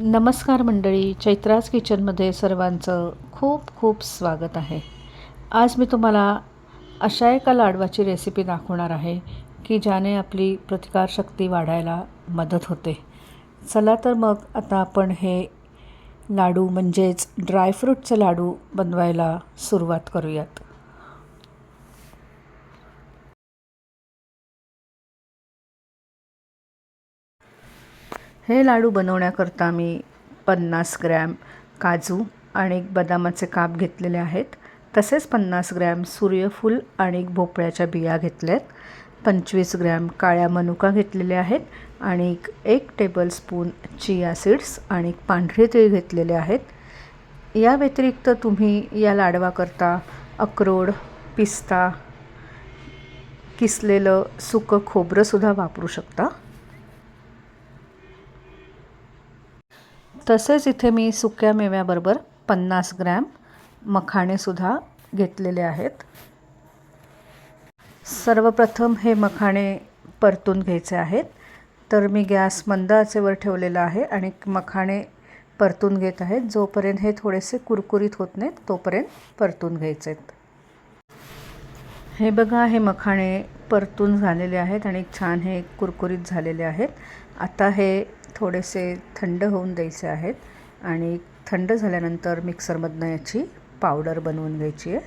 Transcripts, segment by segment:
नमस्कार मंडळी चैत्राज किचनमध्ये सर्वांचं खूप खूप स्वागत आहे. आज मी तुम्हाला अशा एका लाडवाची रेसिपी दाखवणार आहे की ज्याने आपली प्रतिकारशक्ती वाढायला मदत होते. चला तर मग आता आपण हे लाडू म्हणजेच ड्रायफ्रूटचे लाडू बनवायला सुरुवात करूयात. हे लाडू बनवण्याकरता मी पन्नास ग्रॅम काजू आणि बदामाचे काप घेतलेले आहेत. तसेच पन्नास ग्रॅम सूर्यफूल आणि भोपळ्याच्या बिया घेतल्यात. पंचवीस ग्रॅम काळ्या मनुका घेतलेल्या आहेत आणि एक टेबलस्पून चिया सीड्स आणि पांढरे तीळ घेतलेले आहेत. या व्यतिरिक्त तुम्ही या लाडवाकरता अक्रोड पिस्ता किसलेलं सुकं खोबरंसुद्धा वापरू शकता. तसेच इथे मी सुक्या मेव्याबरोबर पन्नास ग्रॅम मखाणेसुद्धा घेतलेले आहेत. सर्वप्रथम हे मखाणे परतून घ्यायचे आहेत. तर मी गॅस मंद आचेवर ठेवलेला आहे आणि मखाणे परतून घेत आहेत. जोपर्यंत हे थोडेसे कुरकुरीत होत नाहीत तोपर्यंत परतून घ्यायचे आहेत. हे बघा हे मखाणे परतून झालेले आहेत आणि छान हे कुरकुरीत झालेले आहेत. आता हे थोडेसे थंड होऊन द्यायचे आहेत आणि थंड झाल्यानंतर मिक्सरमधनं याची पावडर बनवून घ्यायची आहे.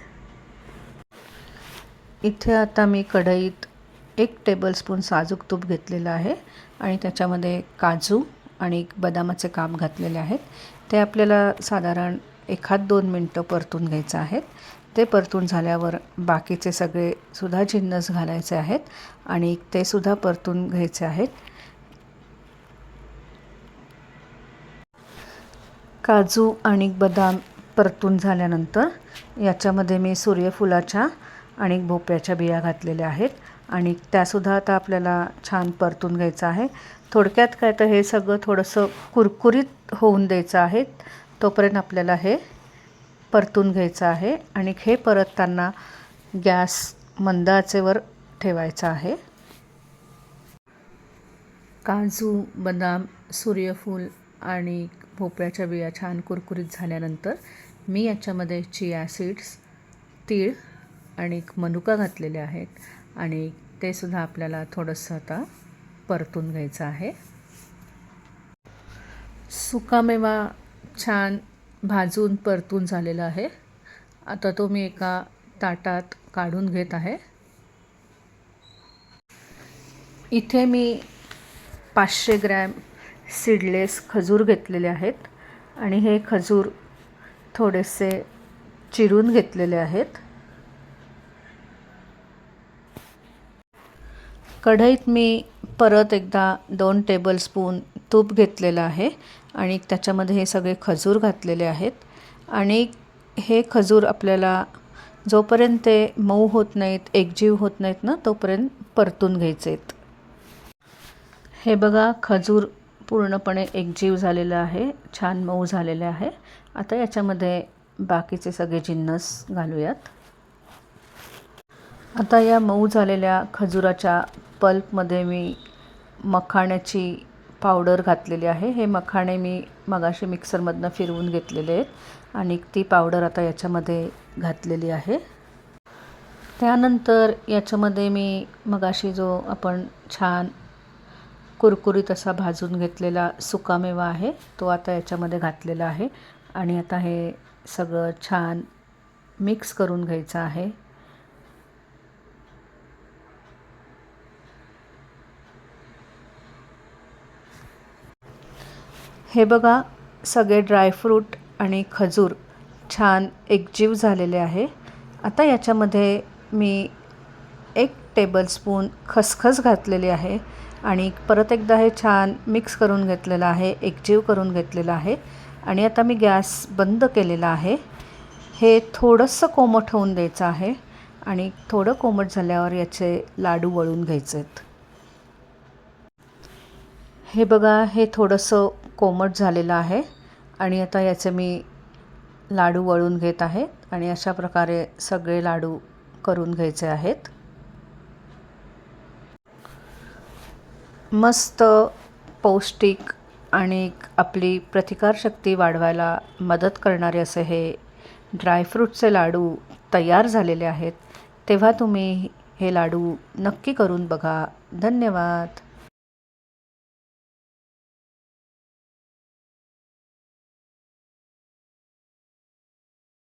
इथे आता मी कढईत एक टेबलस्पून साजूक तूप घेतलेलं आहे आणि त्याच्यामध्ये काजू आणि बदामाचे काप घातलेले आहेत. ते आपल्याला साधारण एखाद दोन मिनटं परतून घ्यायचं आहेत. ते परतून झाल्यावर बाकीचे सगळे सुद्धा जिन्नस घालायचे आहेत आणि ते सुद्धा परतून घ्यायचे आहेत. काजू आणि बदाम परतून झाल्यानंतर याच्यामध्ये मी सूर्यफुलाच्या आणि भोपळ्याच्या बिया घातलेल्या आहेत. आणि त्यासुद्धा आता आपल्याला छान परतून घ्यायचं आहे. थोडक्यात काय तर हे सगळं थोडंसं कुरकुरीत होऊन द्यायचं आहे. तोपर्यंत आपल्याला हे परतून घ्यायचं आहे. आणि हे परतताना गॅस मंद आचेवर ठेवायचा आहे. काजू बदाम सूर्यफूल आणि भोपळ्याच्या बिया छान कुरकुरीत झाल्यानंतर मी याच्यामध्ये चिया सीड्स तीळ आणि मनुका घातलेले आहेत. आणि ते सुद्धा आपल्याला थोडंसं आता परतून घ्यायचं आहे. सुकामेवा छान भाजून परतून झालेला आहे. आता तो मी एका ताटात काढून घेत आहे. इथे मी पाचशे ग्रॅम सीडलेस खजूर घेतलेले आहेत आणि हे खजूर थोडेसे चिरून घेतलेले आहेत. कढईत मी परत एकदा दोन टेबलस्पून तूप घेतलेलं आहे आणि त्याच्यामध्ये हे सगळे खजूर घातलेले आहेत. आणि हे खजूर आपल्याला जोपर्यंत ते मऊ होत नाहीत एकजीव होत नाहीत ना तोपर्यंत परतून घ्यायचे आहेत. हे बघा खजूर पूर्णपणे एकजीव झालेला आहे छान मऊ झालेलं आहे. आता याच्यामध्ये बाकीचे सगळे जिन्नस घालूयात. आता या मऊ झालेल्या खजुराच्या पल्पमध्ये मी मखाण्याची पावडर घातलेली आहे. हे मखाणे मी मगाशी मिक्सरमधनं फिरवून घेतलेले आहेत आणि ती पावडर आता याच्यामध्ये घातलेली आहे. त्यानंतर याच्यामध्ये मी मगाशी जो आपण छान कुरकुरीत असा भाजून घेतलेला सुकामेवा आहे. तो आता याच्यामध्ये घातलेला आहे. आणि आता हे सगळं छान मिक्स करून घ्यायचं आहे. हे बघा सगळे ड्रायफ्रूट आणि खजूर छान एकजीव झालेले आहे. आता याच्यामध्ये मी एक टेबलस्पून खसखस घातलेली आहे. आणि परत एकदा हे छान मिक्स करून घेतलेलं आहे एकजीव करून घेतलेलं आहे. आणि आता मी गॅस बंद केलेला आहे. हे थोडंसं कोमट होऊन द्यायचं आहे आणि थोडं कोमट झाल्यावर याचे लाडू वळून घ्यायचे आहेत हे बघा हे थोडंसं कोमट झालेलं आहे आणि आता याचे मी लाडू वळून घेत आहे आणि अशा प्रकारे सगळे लाडू करून घ्यायचे आहेत. मस्त पौष्टिक आणि आपली प्रतिकारशक्ती वाढवायला मदत करणारे असे हे ड्रायफ्रूटचे लाडू तयार झालेले आहेत. तेव्हा तुम्ही हे लाडू नक्की करून बघा. धन्यवाद.